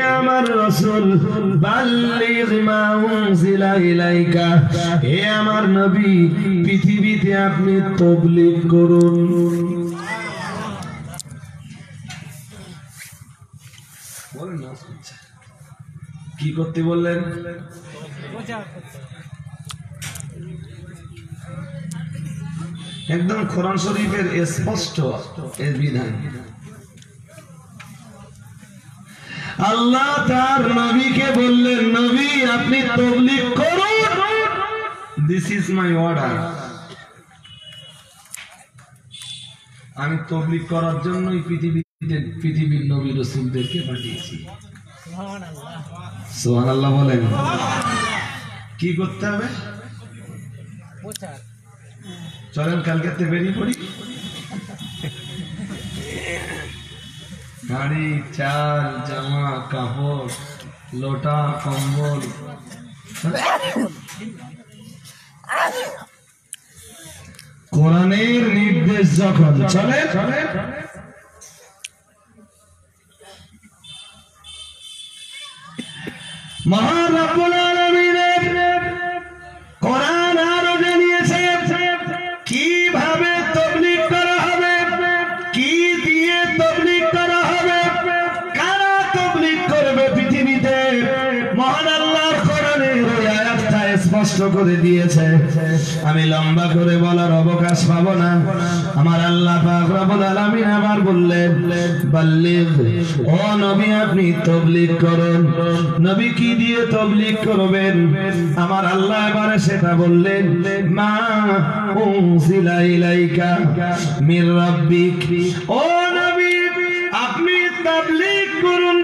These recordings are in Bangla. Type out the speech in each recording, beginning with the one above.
আমার রাসূল, বাল্লিগ হে আমার নবী, পৃথিবীতে আপনি তাবলীগ করুন। কি করতে বললেন? একদম কোরআন শরীফের স্পষ্ট এর বিধান। আল্লাহ তার নবীকে বললেন নবী আপনি তবলিগ করুন। দিস ইজ মাই অর্ডার আমি তবলিগ করার জন্যই পৃথিবীতে পৃথিবীর নবী রসুলদেরকে পাঠিয়েছি। সোহান আল্লাহ বলেন। কি করতে হবে? চলেন কালকে বেরিয়ে পড়ি। গাড়ি চাল জামা কাপড় লোটা কম্বল। কোরআনের নির্দেশ যখন চলে মহান কোরআন স্পষ্ট করে দিয়েছে, আমি লম্বা করে বলার অবকাশ পাবো না। আমার আল্লাহ আবার বললেন ও নবী, আপনি নবী কি দিয়ে তবলিগ করবেন? আমার আল্লাহ এবারে সেটা বললেন, মা উনজিলা ইলাইকা মির ও নবী, আপনি তাবলিগ করুন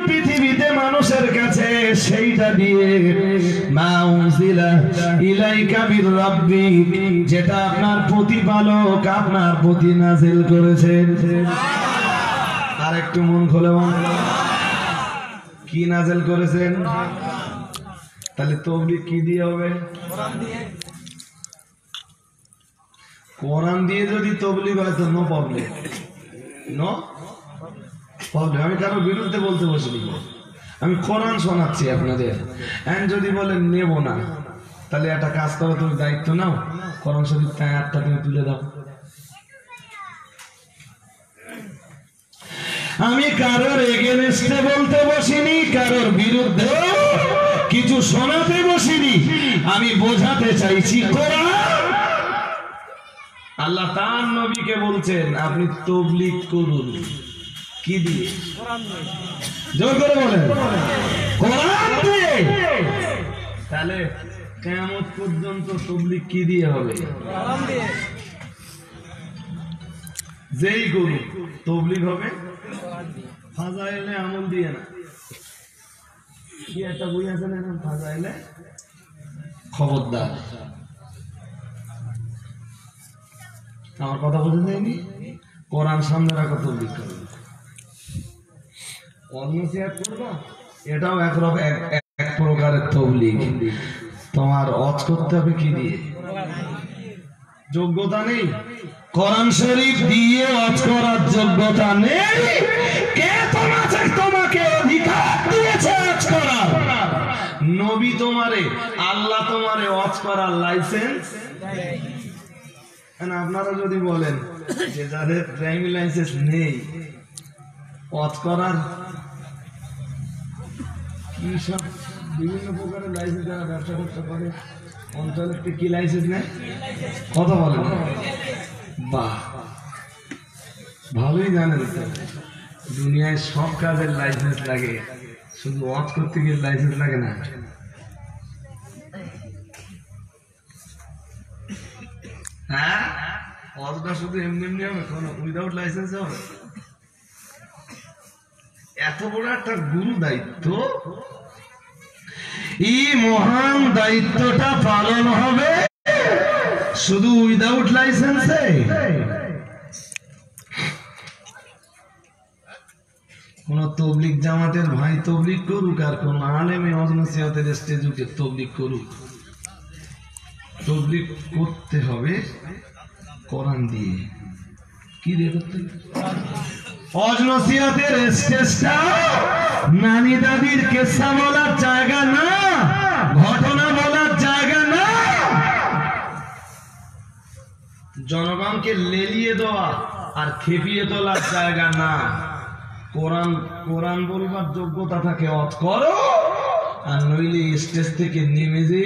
সেইটা দিয়ে মা উনজিলা ইলাইকা মির রাব্বিক, যেটা আপনার প্রতিপালক আপনার প্রতি নাজিল করেছেন। আর একটু মন খোলে কি নাজেল করেছেন? তাহলে তবলিগ কি দিয়ে হবে? কোরআন দিয়ে যদি তবলিগ হয় তো নো প্রবলেম নো প্রবলেম আমি কারও বিরুদ্ধে বলতে বসিনি। আমি কোরআন শোনাচ্ছি আপনাদের। এন্ড যদি বলেন, নেব না। তাহলে একটা কাজ করো, তুমি দায়িত্ব নাও। কোরআন শরীফ তাই আটটা তুমি তুলে দাও। আমি কারোর এগেনস্টে বলতে বসিনি, কারোর বিরুদ্ধে কিছু শোনাতে বসিনি। আমি বোঝাতে চাইছি কোরআন। আল্লাহ তার নবীকে বলছেন, আপনি তবলিগ করুন। কি দিয়ে? জোর করে বলেন। কোরআন দিয়ে? তাহলে কেমন পর্যন্ত কি দিয়ে হবে? যেই গরু তবলিগ হবে ফাজাইলে আমল দিয়ে না। কি একটা বই আছে না এখন ফাজাইলে খবরদার। আমার কথা বুঝে যায়নি কোরআন সামনে রাখো তবলিগ করবে। এটাও একরকম এক- এক- এক প্রকারের তবলিগ। তোমার অজ করতে হবে কি দিয়ে? যোগ্যতা নেই? কোরআন শরীফ দিয়ে অজ করার যোগ্যতা নেই? কে তোমাকে তোমাকে অধিকার দিয়েছে অজ করার? নবী তোমারে, আল্লাহ তোমারে অজ করার লাইসেন্স আপনারা যদি বলেন যে যাদের ড্রাইভিং লাইসেন্স নেই অজ করার কি সব বিভিন্ন প্রকারের লাইসেন্স যারা ব্যবসা করতে পারে অঞ্চলের কি লাইসেন্স নেয়? কথা বলেন বাহ। ভালোই জানেন দুনিয়ায় সব কাজের লাইসেন্স লাগে, শুধু ওয়াচ করতে গিয়ে লাইসেন্স লাগে না। হ্যাঁ? ওয়াচটা শুধু এমনি এমনি হবে, কোনো উইদাউট লাইসেন্স হবে? এত বড় একটা গুরু দায়িত্ব? এই মহান দায়িত্বটা পালন হবে শুধু উইদাউট লাইসেন্সে কোন তবলিক জামাতের ভাই তবলিক করুক আর কোন আলেমে অজনসিয়াতের স্টেজ উঠে তবলিক করুক। তবলিক করতে হবে কোরআন দিয়ে। কি দিয়ে করতে? অজনসিয়াতের স্টেজটা নানি দাদির কেসা বলার জায়গা না, ঘটনা বলার জায়গা না। জনগণকে লেলিয়ে দেওয়া আর খেপিয়ে তোলার জায়গা না। কোরআন কোরআন বলবার যোগ্যতা থাকে অত করো, আর নইলে স্টেজ থেকে নেমে যে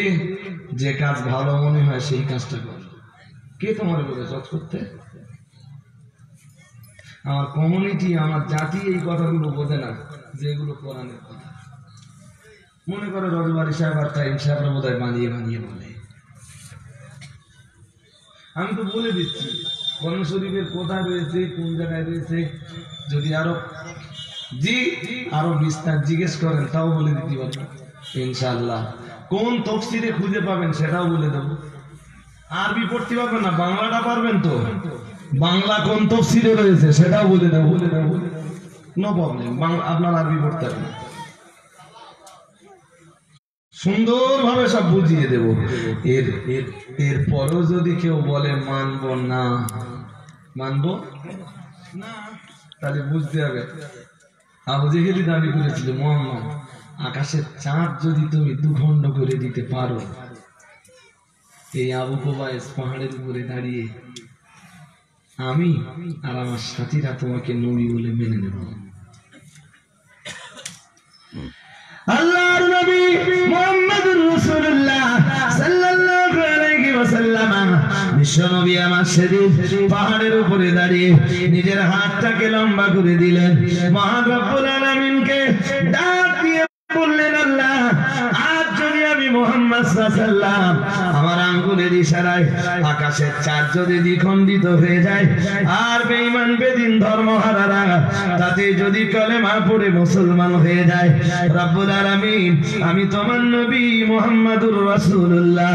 যে কাজ ভালো মনে হয় সেই কাজটা করো। কে তোমার বলে করতে? আমার কমিউনিটি আমার জাতি এই কথাগুলো বোঝে না, যে এগুলো কোরআনের কথা। মনে করে রজবারি সাহেব আর টাইম সাহেবরা বোধ হয় বানিয়ে বানিয়ে বলে। আমি তো বলে দিচ্ছি কোরআন শরীফের কোথায় রয়েছে, কোন জায়গায় রয়েছে, যদি আরও জি, আরও বিস্তার জিজ্ঞেস করেন, তাও বলে দিতে পারব। ইনশাল্লাহ কোন তফসিরে খুঁজে পাবেন সেটাও বলে দেবো। আরবি পড়তে পারবেন না, বাংলাটা পারবেন তো। বাংলা কোন তফসিরে রয়েছে সেটাও বলে দেবো নো প্রবলেম বাংলা, আপনার আরবি পড়তে পারবেন সুন্দরভাবে সব বুঝিয়ে দেব। এর এর পরেও যদি কেউ বলে মানব না মানব? না। তাহলে বুঝতে হবে। আবু জেহেলি দাবি করেছিল, মোহাম্মদ, আকাশের চাঁদ যদি তুমি দুখণ্ড করে দিতে পারো, এই আবু কোবাইস পাহাড়ের উপরে দাঁড়িয়ে আমি আর আমার সাথীরা তোমাকে নবী বলে মেনে নেব। আল্লাহর নবী রাসূলুল্লাহ সাল্লাল্লাহু আলাইহি ওয়াসাল্লাম আমার সেদিন পাহাড়ের উপরে দাঁড়িয়ে নিজের হাতটাকে লম্বা করে দিলেন। মহান রব্বুল আলামিনকে ডাক বললেন আল্লাহ, আজ যদি আমি মোহাম্মদ সাল্লাম আমার আঙ্গুলের ইশারায় আকাশের চার যদি দ্বিখণ্ডিত হয়ে যায়, আর বেঈমান বেদিন ধর্ম ধর্মহারারা তাতে যদি কলেমা পড়ে মুসলমান হয়ে যায়, রব্বুল আলামিন, আমি তোমার নবী মুহাম্মাদুর রাসূলুল্লাহ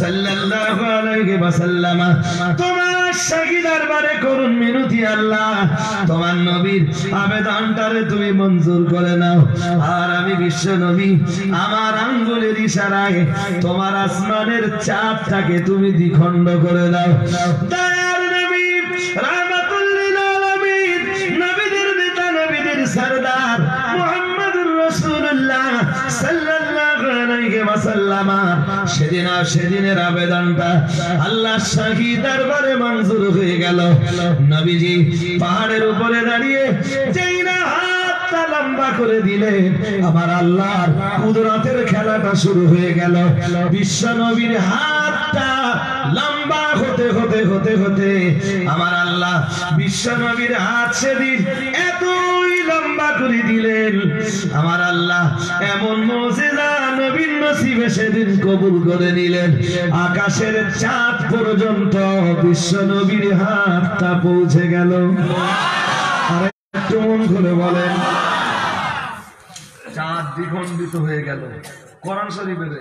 সাল্লাল্লাহু আলাইহি ওয়াসাল্লাম, তোমার শাহী দরবারে করুন মিনতি আল্লাহ। তোমার নবীর আবেদনটারে তুমি মঞ্জুর করে নাও। আর আমি বিশ্ব নবী, আমার আঙ্গুলের ইশারায় তোমার আসমানের চাঁদটাকে তুমি দ্বিখণ্ড করে দাও দয়ার নবী, রাহমাতুল ওয়াসাল্লাম সেদিন আর সেদিনের আবেদনটা আল্লাহ শাহী দরবারে মঞ্জুর হয়ে গেল। নবীজি পাহাড়ের উপরে দাঁড়িয়ে যেই না লম্বা করে আমার আল্লাহর কুদরতের খেলাটা শুরু হয়ে গেল। বিশ্ব নবীর হাতটা লম্বা হতে হতে হতে হতে, আমার আল্লাহ বিশ্ব নবীর হাত সেদিন এতই লম্বা করে দিলেন। আমার আল্লাহ এমন মজেদা নবীন নসিবে সেদিন কবুল করে নিলেন। আকাশের চাঁদ পর্যন্ত বিশ্ব নবীর হাতটা পৌঁছে গেল। মন বলেন, চাঁদ হয়ে গেল। শরীফের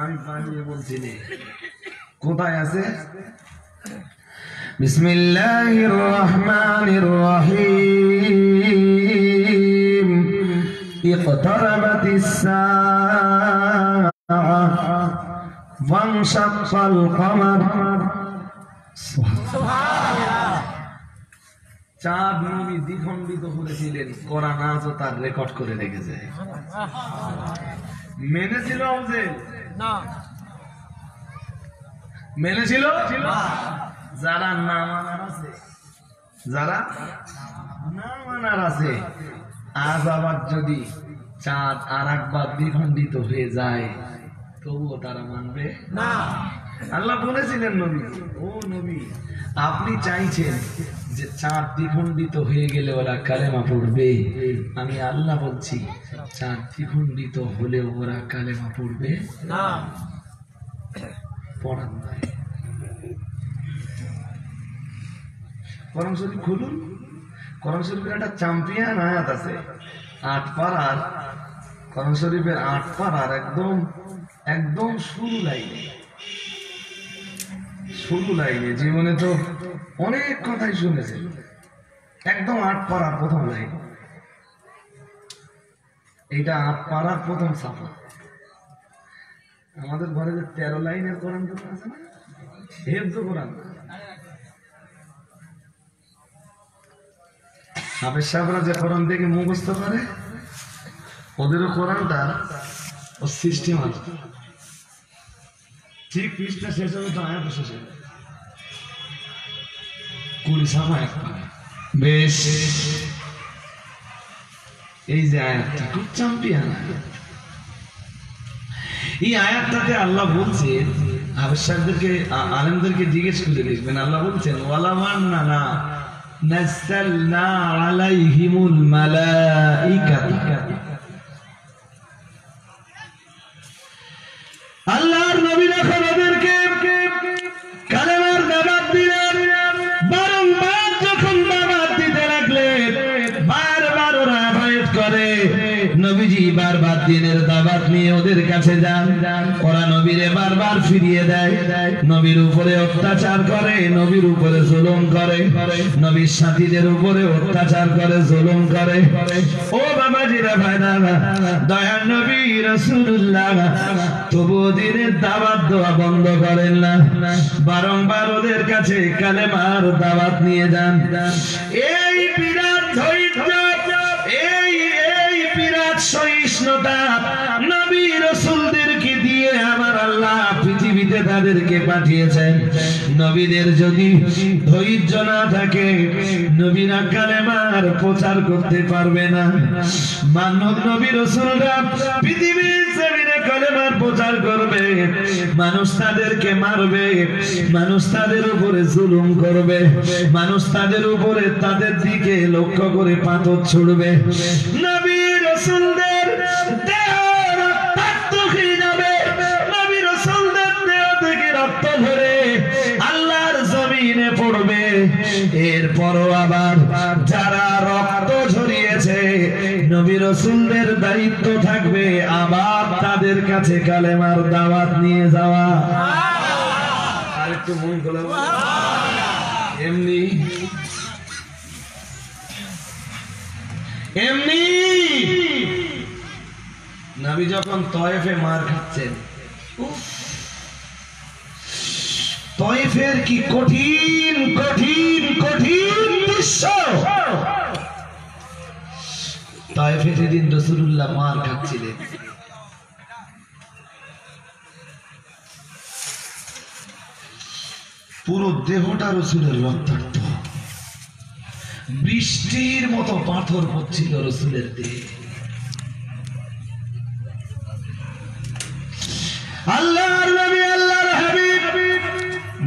আমি বানিয়ে বলছি কোথায় আছে? বিসমিল্লাহির রহমানির রহিম। ইকতারাবাতিস সাআ ওয়ানশাক্কাল কমার চাঁদ নবী দ্বিখণ্ডিত করেছিলেন। কোরআন আজও তার রেকর্ড করে রেখেছে। মেনেছিল না। মেনেছিল? যারা না মানার আছে যারা না মানার আছে আজ আবার যদি চাঁদ আর একবার দ্বিখণ্ডিত হয়ে যায় তবুও তারা মানবে না। আল্লাহ বলেছিলেন নবী ও নবী আপনি চাইছেন যে চাঁদ দ্বিখণ্ডিত হয়ে গেলে ওরা কালেমা পড়বে। আমি আল্লাহ বলছি চাঁদ দ্বিখণ্ডিত হলেও ওরা কালেমা পড়বে। না। পড়ান নাই। করম শরীফ খুলুন। করম শরীফের একটা চ্যাম্পিয়ন আয়াত আছে। আট পাড়ার। করম শরীফের আট পাড়ার একদম একদম শুরু লাইনে। শুরু লাইনে, জীবনে তো অনেক কথাই শুনেছে একদম আট পাড়ার প্রথম লাইন। এইটা আট পাড়ার প্রথম সাফা আমাদের ঘরে যে তেরো লাইনের কোরআন তো আছে না, হেফজ কোরআন। হাফেজ সাহেবরা যে কোরআন ওদেরও কোরআনটা ও ঠিক পৃষ্ঠা শেষ হবে তো আয়াত শেষ হবে। কুড়ি সামা এক বেশ। এই যে আয়াতটা খুব চ্যাম্পিয়ন এই আয়াতটাতে আল্লাহ বলছেন আবশ্যকদেরকে আলেমদেরকে জিজ্ঞেস করে দেখবেন, আল্লাহ বলছেন ওয়ালামান না না। নাযালনা আলাইহিমুল মালাইকাতা। আল্লাহর নবী যখন ওদেরকে কালেমার দাবাত দিলেন, বারংবার যখন দাবাত দিতে লাগলেন, বারবার ওরা করে, নবীজি বারবার দিনের দাবাত ওদের কাছে যান। ওরা নবীরে বারবার ফিরিয়ে দেয়। নবীর উপরে অত্যাচার করে, নবীর উপরে জুলুম করে। নবীর সাথীদের উপরে অত্যাচার করে, জুলুম করে। ও বাবাজিরা, ভাইরা দয়ার নবী রাসূলুল্লাহ তবু দিনের দাওয়াত দেওয়া বন্ধ করেন না। বারংবার ওদের কাছে কালেমার দাওয়াত নিয়ে যান। এই বিরাট ধৈর্য, এই এই বিরাট সহিষ্ণুতা রসুলদেরকে দিয়ে আমার আল্লাহ পৃথিবীতে তাদেরকে পাঠিয়েছেন। নবীদের যদি ধৈর্য না থাকে, নবীরা কালেমার প্রচার করতে পারবে না। মানব নবী রসুলরা পৃথিবীর মানুষ তাদেরকে মারবে, মানুষ তাদের উপরে জুলুম করবে, মানুষ তাদের উপরে তাদের দিকে লক্ষ্য করে পাথর ছুড়বে। নবী এরপরও আবার যারা রক্ত ঝরিয়েছে নবী রসুলদের দায়িত্ব থাকবে আবার তাদের কাছে কালেমার দাওয়াত নিয়ে যাওয়া। আর একটু নবী যখন তয়েফে মার খাচ্ছেন উফ, তয়েফের কি কঠিন কঠিন কঠিন দৃশ্য তয়েফে সেদিন রসুল্লাহ মার খাচ্ছিলেন। পুরো দেহটা রসুলের রক্তাক্ত। বৃষ্টির মতো পাথর পড়ছিল রসুলের দেহে। আল্লাহর নবী হাবিব।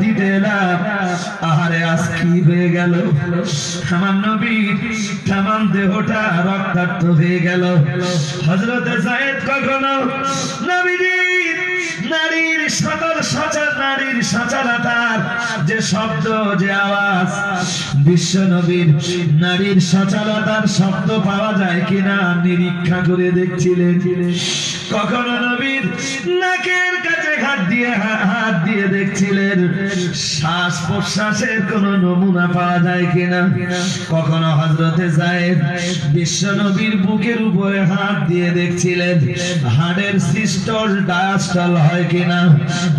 দিতে আহারে, আজ কি হয়ে গেল? দেহটা হয়ে গেল। হজরতে কখনো নারীর সকল সচল নারীর সচলতার যে শব্দ, যে আওয়াজ, বিশ্ব নবীর নারীর সচলতার শব্দ পাওয়া যায় কিনা নিরীক্ষা করে দেখছিলেন। কখনো নবীর নাকের কাছে হাত দিয়ে হাত দিয়ে দেখছিলেন, শ্বাস প্রশ্বাসের কোন নমুনা পাওয়া যায় কিনা? কখনো হজরতে জায়েদ বিশ্ব নবীর বুকের উপরে হাত দিয়ে দেখছিলেন, হাড়ের সিস্টল ডায়াস্টল হয় কিনা?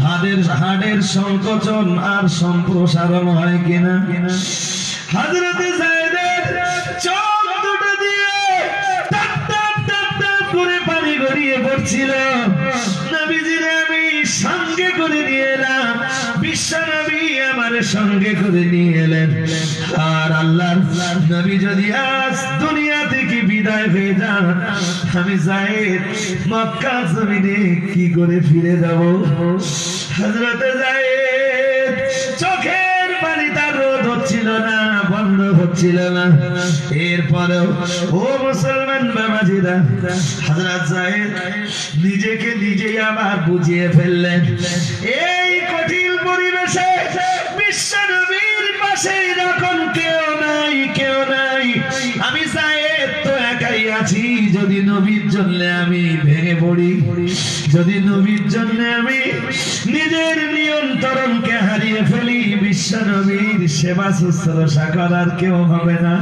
হাড়ের হাড়ের সংকোচন আর সম্প্রসারণ হয় কিনা? হজরতে জায়েদের পড়ছিল নবীজিরে আমি সঙ্গে করে আমার সঙ্গে করে নিয়ে এলেন। আর আল্লাহ, নবী যদি আজ দুনিয়া থেকে বিদায় হয়ে যান, আমি যাই মক্কা জমিনে কি করে ফিরে যাব? হজরতে যাই চোখের হচ্ছিল না। এরপরেও, ও মুসলমান বাবাজিরা হযরত সাহেব নিজেকে নিজেই আবার বুঝিয়ে ফেললেন। এই কঠিন পরিবেশে বিশ্ব নবীর পাশে যখন কেউ নাই কেউ নাই, আমি সাহেব তো একাই আছি, যদি নবীর জন্য আমি ভেঙে পড়ি, যদি নবীর জন্য আমি নিজের ফেলি বিশ্ব নবীর সেবা শুশ্রূষা করার কেউ হবে না।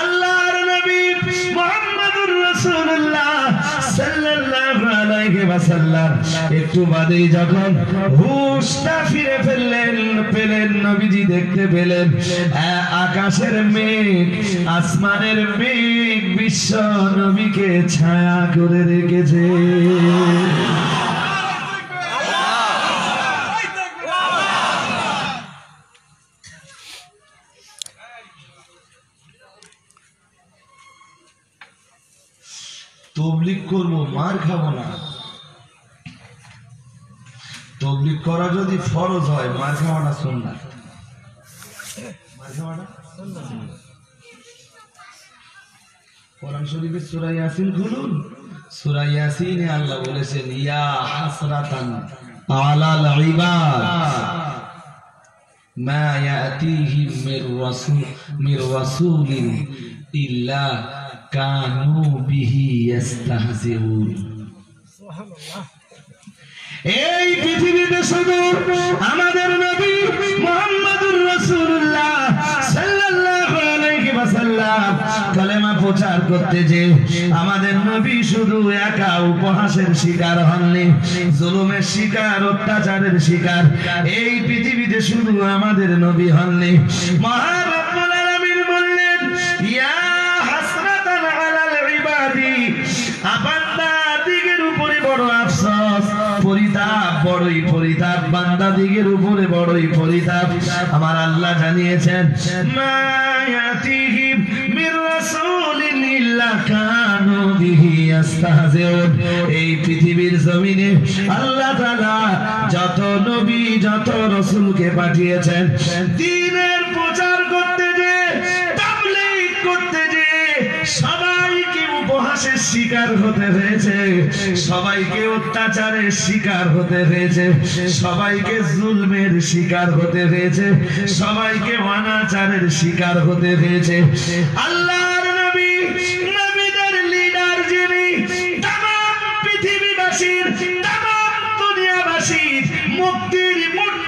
আল্লাহর একটু বাদেই যখন হুশটা ফিরে ফেললেন, পেলেন নবীজি দেখতে পেলেন আকাশের মেঘ, আসমানের মেঘ বিশ্ব নবীকে ছায়া করে রেখেছে। তবলিক করব, মার খাব না। তবলিক করা যদি ফরজ হয় মার খাওয়াটা মার খাওয়াটা কোরআন শরীফের সূরা ইয়াসিন খুলুন। সূরা ইয়াসিনে আল্লাহ বলেছেন, ইয়া হাসরাতান আলাল ইবাদ। মা ইয়াতিহিম মির রাসূল মির রাসূলিন ইল্লা কানু বিহি ইস্তাহজিউন এই পৃথিবীতে শুধু আমাদের নবী মুহাম্মদুর রাসূলুল্লাহ সাল্লাল্লাহু আলাইহি ওয়াসাল্লাম কালেমা প্রচার করতে যে আমাদের নবী শুধু একা উপহাসের শিকার হননি, জুলুমের শিকার, অত্যাচারের শিকার। এই পৃথিবীতে শুধু আমাদের নবী হননি, মহান বান্দা উপরে বড়ই পরিতাপ। আমার আল্লাহ জানিয়েছেন এই পৃথিবীর জমিনে আল্লাহ যত নবী, যত রাসূলকে পাঠিয়েছেন শিকার হতে হয়েছে। সবাইকে অত্যাচারের শিকার হতে হয়েছে। সবাইকে জুলমের শিকার হতে হয়েছে। সবাইকে অনাচারের শিকার হতে হয়েছে। আল্লাহর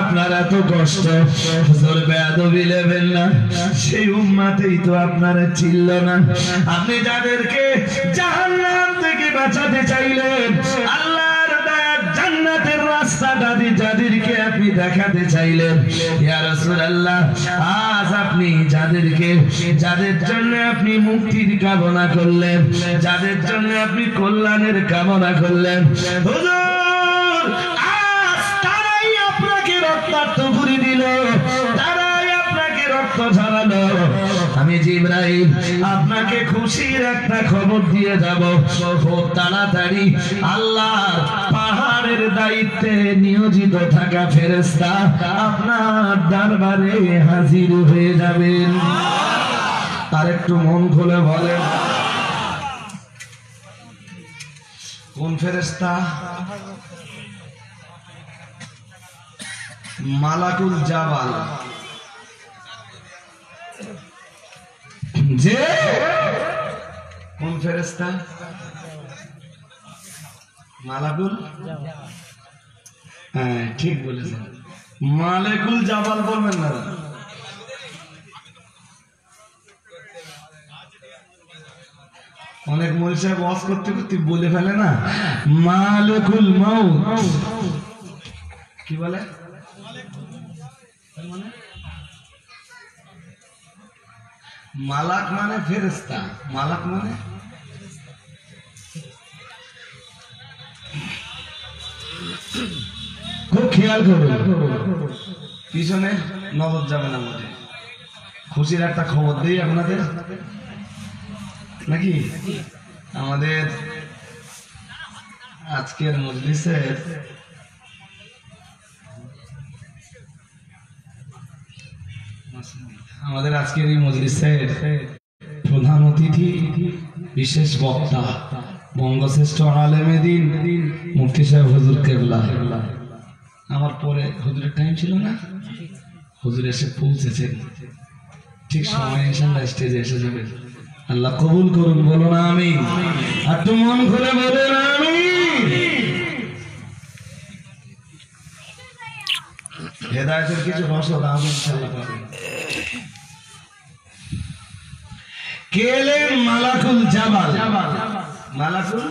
আপনারা তো পরিশ্রম কষ্ট না। সেই উম্মাতেই তো আপনারা না। আপনি যাদেরকে থেকে বাঁচাতে চাইলেন যাদেরকে আপনি যাদের জন্য আপনি মুক্তির কামনা করলেন, যাদের জন্য আপনি কল্যাণের কামনা করলেন, হুজুর রক্ত ঝরালো আমি জিব্রাইল, আপনাকে খুশির একটা খবর দিয়ে যাব। খুব তাড়াতাড়ি আল্লাহর পাহাড়ের দায়িত্বে নিয়োজিত থাকা ফেরেশতা আপনার দরবারে হাজির হয়ে যাবেন। আর একটু মন খুলে বলেন। কোন ফেরেশতা? মালাকুল জাবাল। যে কোন ফেরেশতা? মালাকুল? হ্যাঁ ঠিক বলেছেন। মালেকুল জাবাল বলবেন না। অনেক মৌল সাহেব ওয়াজ করতে করতে বলে ফেলে না। মালেকুল মাউত। কি বলে? মালাক মানে ফেরেস্তা মালাক মানে? খুব খেয়াল করুন পিছনে নজর যাবে না আমাদের। খুশির একটা খবর দিই আপনাদের। নাকি? আমাদের আজকের মজলিসের আমাদের আজকের এই মজলিসের প্রধান অতিথি, বিশেষ বক্তা, বঙ্গশ্রেষ্ঠ আলেমে দিন মুফতি সাহেব হুজুর কেবলা। আমার পরে হুজুরের টাইম ছিল না? হুজুর এসে পৌঁছেছেন। ঠিক সময় এসে স্টেজে এসে যাবে আল্লাহ কবুল করুন বলো না আমি আর একটু মন খুলে বলে না আমি হেদায়তের কিছু রসদ আমি ইনশাল্লাহ পাবেন। কেলেন মালাকুল জাবাল? মালাকুল?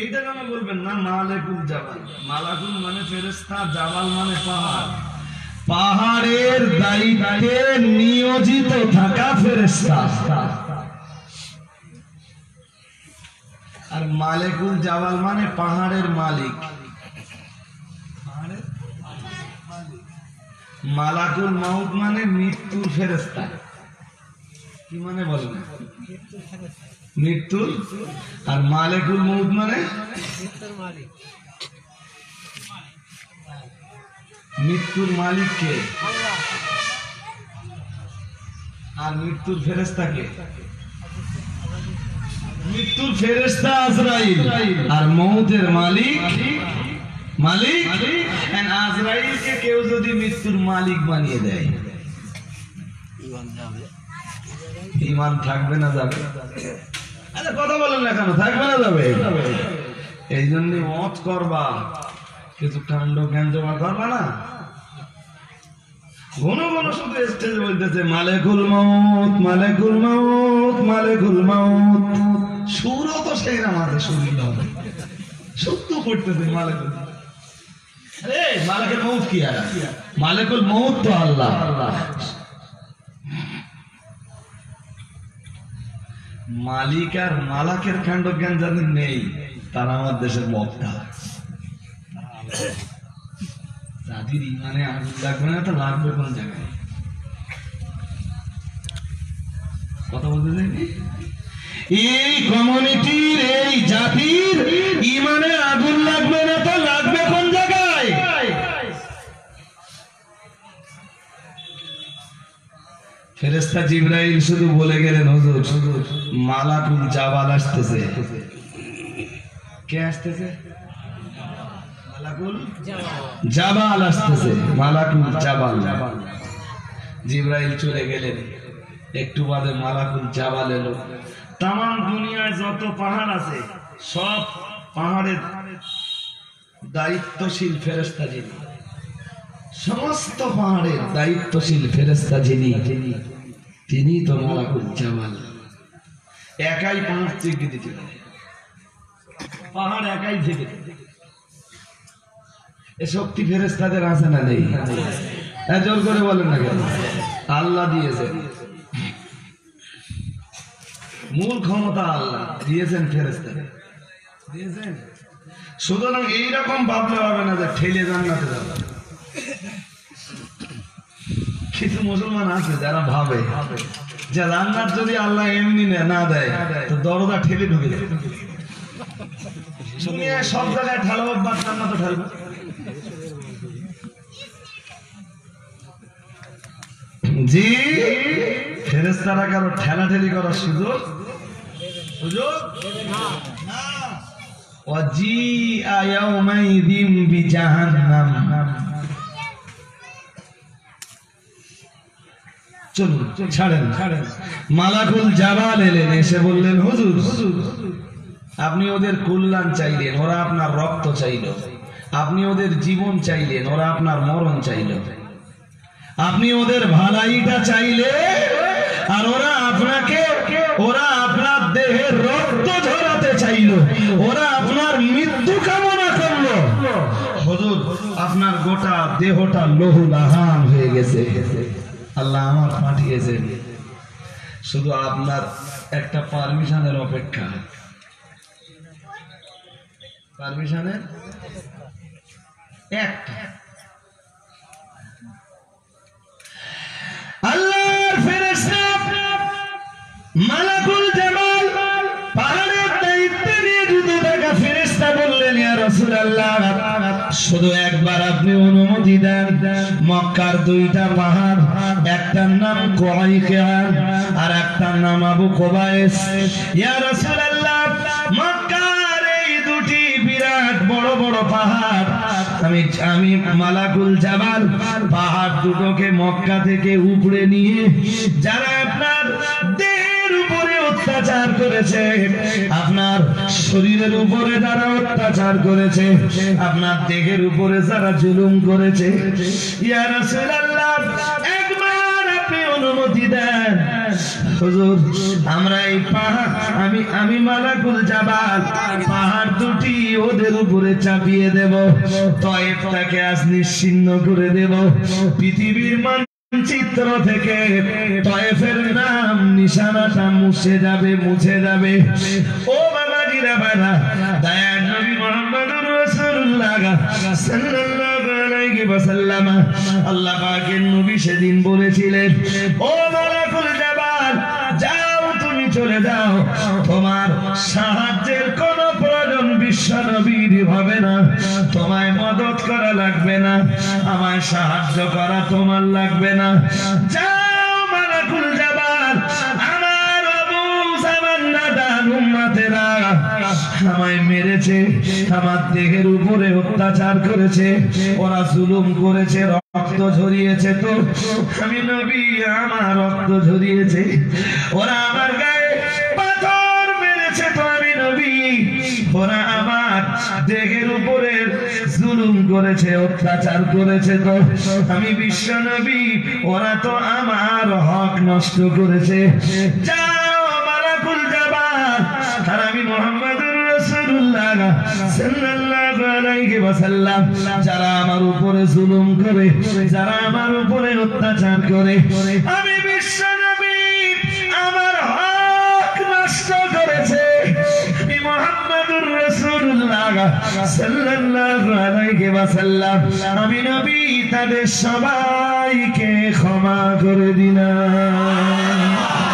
এইটা কেন বলবেন না মালাকুল জাবাল? মালাকুল মানে ফেরেস্তা জাবাল মানে পাহাড়। পাহাড়ের দায়িত্বে নিয়োজিত থাকা ফেরেস্তা আর মালেকুল জাবাল মানে পাহাড়ের মালিক। মালাকুল মাউত মানে মৃত্যুর ফেরেস্তা কি মানে বলেন মৃত্যুর? আর মালেকুল মৌত মানে? মৃত্যুর মালিক কে আর মৃত্যুর ফেরেস্তা কে মৃত্যুর ফেরেস্তা আজরাইল। আর মৌতের মালিক মালিক? কেউ যদি মৃত্যুর মালিক বানিয়ে দেয় ইমান থাকবে না যাবে? আরে কথা বলেন না কেন? থাকবে না যাবে? এই জন্য মত করবা। কিছু কাণ্ড জ্ঞান জমা করবা না? ঘন ঘন শুধু স্টেজ বলতেছে, মালেকুল মৌত মালেকুল মৌত মালেকুল মৌত সুরও তো সেই নামাজে শুনিল সত্য পড়তেছে মালেকুল মালেকুল মৌত কি আর? মালেকুল মৌত তো আল্লাহ। মালিক আর মালাকের কাণ্ড জ্ঞান যাদের নেই, তারা আমার দেশের বক্তা। যাদের ইমানে আগুন লাগবে না, তো লাগবে কোন জায়গায়? কথা বলতে চাইনি? এই কমিউনিটির এই জাতির ইমানে আগুন লাগবে না, তো লাগবে ফেরেস্তা জিব্রাইল শুধু বলে গেলেন, হুজুর, মালাকুল জাবাল আসতেছে। কে আসতেছে? মালাকুল জাবাল আসতেছে, মালাকুল জাবাল। জিব্রাইল চলে গেলেন। একটু বাদে মালাকুল জাবাল এলো। তাম দুনিয়ায় যত পাহাড় আছে, সব পাহাড়ের দায়িত্বশীল ফেরেস্তা যিনি সমস্ত পাহাড়ের দায়িত্বশীল ফেরেস্তা যিনি তিনি জামাল একাই পাহাড় থেকে দিতে পাহাড় একাই থেকে এ শক্তি ফেরেস তাদের আছে না নেই? হ্যাঁ, জোর করে বলেন না কেন? আল্লাহ দিয়েছেন। মূল ক্ষমতা আল্লাহ দিয়েছেন ফেরেস্তা দিয়েছেন? সুতরাং এইরকম ভাবলে হবে না যে ঠেলে জান্নাতে যাবে। কিছু মুসলমান আছে, যারা ভাবে। যে রান্নার যদি আল্লাহ এমনি নে- দেয়, তো দরজা ঠেলে ঢুকে যায়। সব জায়গায় ঠেলাবো বা রান্না তো ঠেলবো। জি ফেরেস্তারা কারও ঠেলা ঠেলি করার সুযোগ? সুযোগ? না। চলুন ছাড়েন মালাকুল জাবাল এলেন এসে বললেন হুজুর আপনি ওদের কল্যাণ চাইলেন ওরা আপনার রক্ত চাইল। আপনি ওদের জীবন চাইলেন ওরা আপনার মরণ চাইল। আপনি ওদের ভালাইটা চাইলে আর ওরা আপনাকে ওরা আপনার দেহের রক্ত ঝরাতে চাইল। ওরা আপনার মৃত্যু কামনা করল। হুজুর আপনার গোটা দেহটা লহু লাহান হয়ে গেছে। আল্লাহ আমার পাঠিয়েছেন শুধু আপনার একটা পারমিশনের অপেক্ষা। পারমিশনের একটা। আল্লাহর ফেরেশতা মালাকুল শুধু একবার আপনি অনুমতি দেন। মক্কার দুইটা পাহাড়, একটার নাম কোয়াইকা আর একটার নাম আবু রাসূলুল্লাহ, মক্কার এই দুটি বিরাট বড় বড় পাহাড়। আমি আমি মালাকুল জাবাল, পাহাড় দুটোকে মক্কা থেকে উপড়ে নিয়ে যারা অত্যাচার করেছে। আপনার শরীরের উপরে যারা অত্যাচার করেছে, আপনার দেহের উপরে যারা জুলুম করেছে চাপিয়ে দেব, তয়েবটাকে আজ নিশ্চিন্ন করে দেব। পৃথিবীর মানচিত্র থেকে তয়েফের নাম, নিশানাটা মুছে যাবে মুছে যাবে। ও বাবা জিরা বাবা, দয়ার নবী মুহাম্মদুর রাসূলুল্লাহ যাও তুমি চলে তোমার সাহায্যের কোন প্রয়োজন বিশ্ব নবীর হবে না। তোমায় মদত করা লাগবে না। আমায় সাহায্য করা তোমার লাগবে না। আমায় মেরেছে, আমার দেহের উপরে অত্যাচার করেছে, ওরা জুলুম করেছে, রক্ত ঝরিয়েছে তো। আমি নবী, আমার রক্ত ঝরিয়েছে, ওরা আমার গায়ে পাথর মেরেছে তো আমি নবী। ওরা দেহের উপরে জুলুম করেছে, অত্যাচার করেছে তো। আমি বিশ্ব নবী ওরা তো আমার হক নষ্ট করেছে। আমি যারা আমার উপরে জুলুম করে, যারা আমার উপরে অত্যাচার করে, আমি বিশ্ব আমার হক নষ্ট করেছে। আমি নবী তাদের সবাইকে ক্ষমা করে দিলাম।